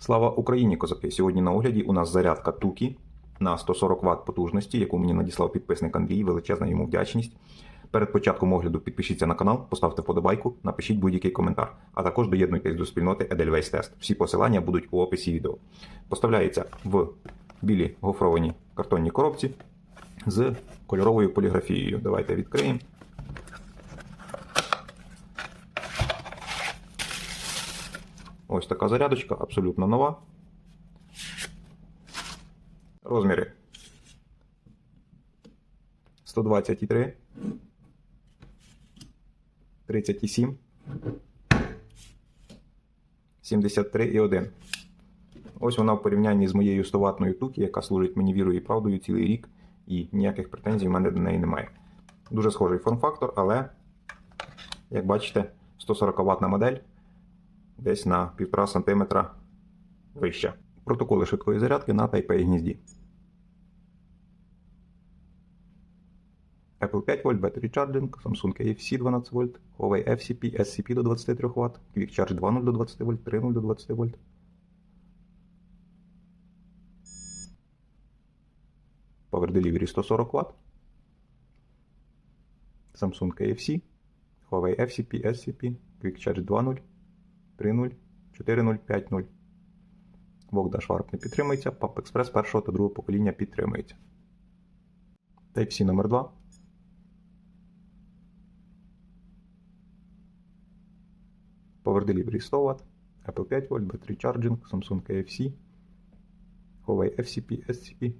Слава Україні, козаки! Сьогодні на огляді у нас зарядка Тукі на 140 Вт потужності, яку мені надіслав підписник Андрій. Величезна йому вдячність. Перед початком огляду підпишіться на канал, поставте вподобайку, напишіть будь-який коментар, а також доєднуйтесь до спільноти Edelweiss Test. Всі посилання будуть у описі відео. Поставляється в білі гофровані картонні коробці з кольоровою поліграфією. Давайте відкриємо. Ось така зарядочка, абсолютно нова. Розміри 123, 37, 73 і 1. Ось вона в порівнянні з моєю 100 ватною тукі, яка служить мені вірою і правдою цілий рік, і ніяких претензій в мене до неї немає. Дуже схожий форм-фактор, але, як бачите, 140 ватна модель десь на 1,5 см вища. Протоколи швидкої зарядки на Type-A гнізді. Apple 5 вольт Battery Charging, Samsung AFC 12 вольт, Huawei FCP, SCP до 23 Вт, Quick Charge 2.0 до 20 вольт, 3.0 до 20 вольт. Power Delivery 140 Вт. Samsung AFC, Huawei FCP, SCP, Quick Charge 2.0, 3.0, 4.0, 5.0. Вогда Шварп не підтримується, PUB Express першого та другого покоління підтримується. Type-C номер 2 Power Delivery 100 Вт, Apple 5 вольт, Battery Charging, Samsung AFC, Huawei FCP, SCP,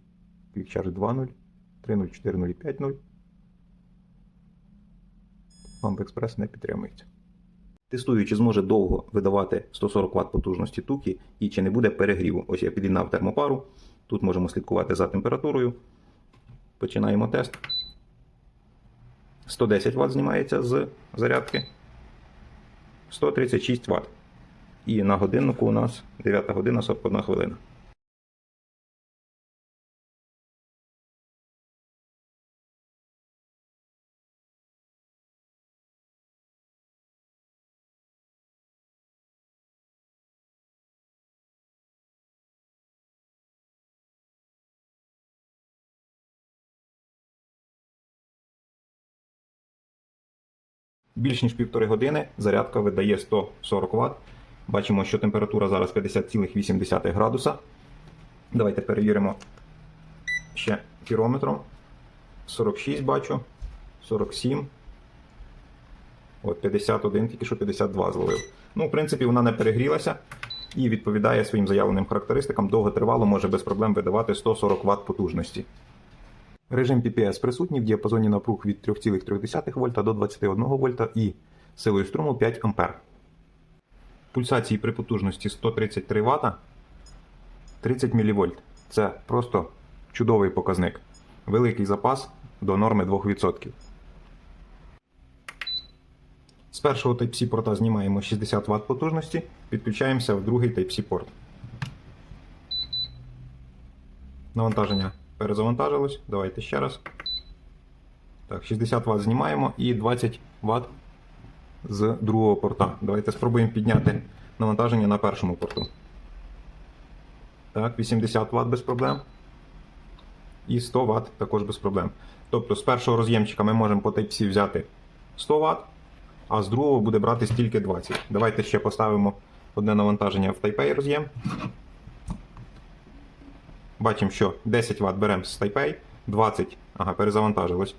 Quick Charge 2.0, 3.0, 4.0 і 5.0. PUB Express не підтримується. Тестую, чи зможе довго видавати 140 Вт потужності туки і чи не буде перегріву. Ось я під'єднав термопару. Тут можемо слідкувати за температурою. Починаємо тест. 110 Вт знімається з зарядки. 136 Вт. І на годиннику у нас 9 година 41 хвилина. Більш ніж півтори години зарядка видає 140 Вт. Бачимо, що температура зараз 50,8 градуса. Давайте перевіримо ще пірометром. 46 бачу, 47. От 51, тільки що 52 зловив. Ну, в принципі, вона не перегрілася і відповідає своїм заявленим характеристикам. Довготривало може без проблем видавати 140 Вт потужності. Режим PPS присутній в діапазоні напруг від 3,3 В до 21 В і силою струму 5 А. Пульсації при потужності 133 Вт 30 мВ. Це просто чудовий показник. Великий запас до норми 2%. З першого Type-C порта знімаємо 60 Вт потужності, підключаємося в другий Type-C порт. Навантаження перезавантажилось. Давайте ще раз. Так, 60 Вт знімаємо і 20 Вт з другого порта. Давайте спробуємо підняти навантаження на першому порту. Так, 80 Вт без проблем. І 100 Вт також без проблем. Тобто з першого роз'ємчика ми можемо по Type-C взяти 100 Вт, а з другого буде брати стільки 20. Давайте ще поставимо одне навантаження в Type-A роз'єм. Бачимо, що 10 Вт беремо з Type-A, 20, ага, перезавантажилось.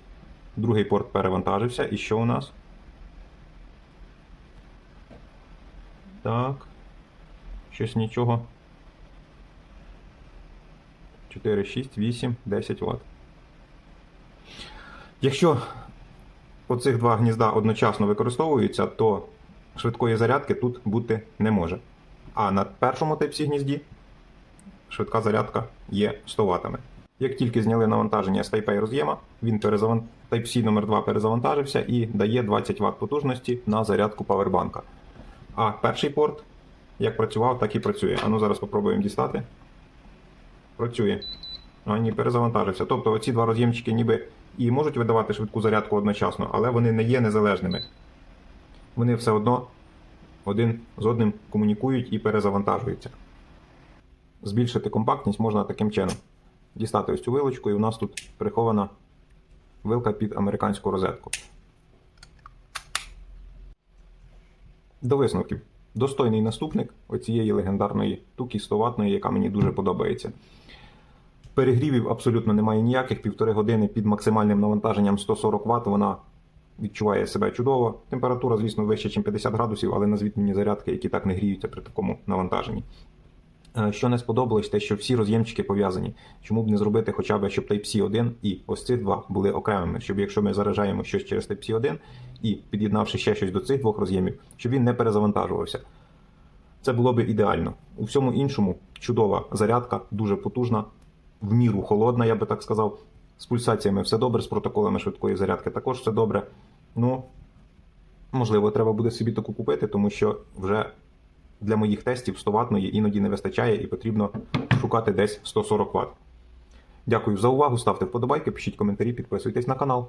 Другий порт перевантажився. І що у нас? Так. Щось нічого. 4, 6, 8, 10 Вт. Якщо оцих два гнізда одночасно використовуються, то швидкої зарядки тут бути не може. А на першому Type-C гнізді швидка зарядка є 100 Вт. Як тільки зняли навантаження з Type-A роз'єма, він перезаван... Type-C номер 2 перезавантажився і дає 20 Вт потужності на зарядку павербанка. А перший порт, як працював, так і працює. А ну зараз спробуємо дістати. Працює. А перезавантажився. Тобто оці два роз'ємчики ніби і можуть видавати швидку зарядку одночасно, але вони не є незалежними. Вони все одно один з одним комунікують і перезавантажуються. Збільшити компактність можна таким чином. Дістати ось цю вилочку, і у нас тут прихована вилка під американську розетку. До висновків. Достойний наступник оцієї легендарної туки 100 ватної, яка мені дуже подобається. Перегрівів абсолютно немає ніяких. Півтори години під максимальним навантаженням 140 Вт вона відчуває себе чудово. Температура, звісно, вища, ніж 50 градусів, але назвіть мені зарядки, які так не гріються при такому навантаженні. Е, Що не сподобалось, те, що всі роз'ємчики пов'язані. Чому б не зробити хоча б, щоб Type-C 1 і ось ці два були окремими, щоб якщо ми заражаємо щось через Type-C 1 і під'єднавши ще щось до цих двох роз'ємів, щоб він не перезавантажувався. Це було б ідеально. У всьому іншому чудова зарядка, дуже потужна, в міру холодна, я би так сказав. З пульсаціями все добре, з протоколами швидкої зарядки також все добре. Ну, можливо, треба буде собі таку купити, тому що вже для моїх тестів 100 ватної іноді не вистачає і потрібно шукати десь 140 Вт. Дякую за увагу, ставте вподобайки, пишіть коментарі, підписуйтесь на канал.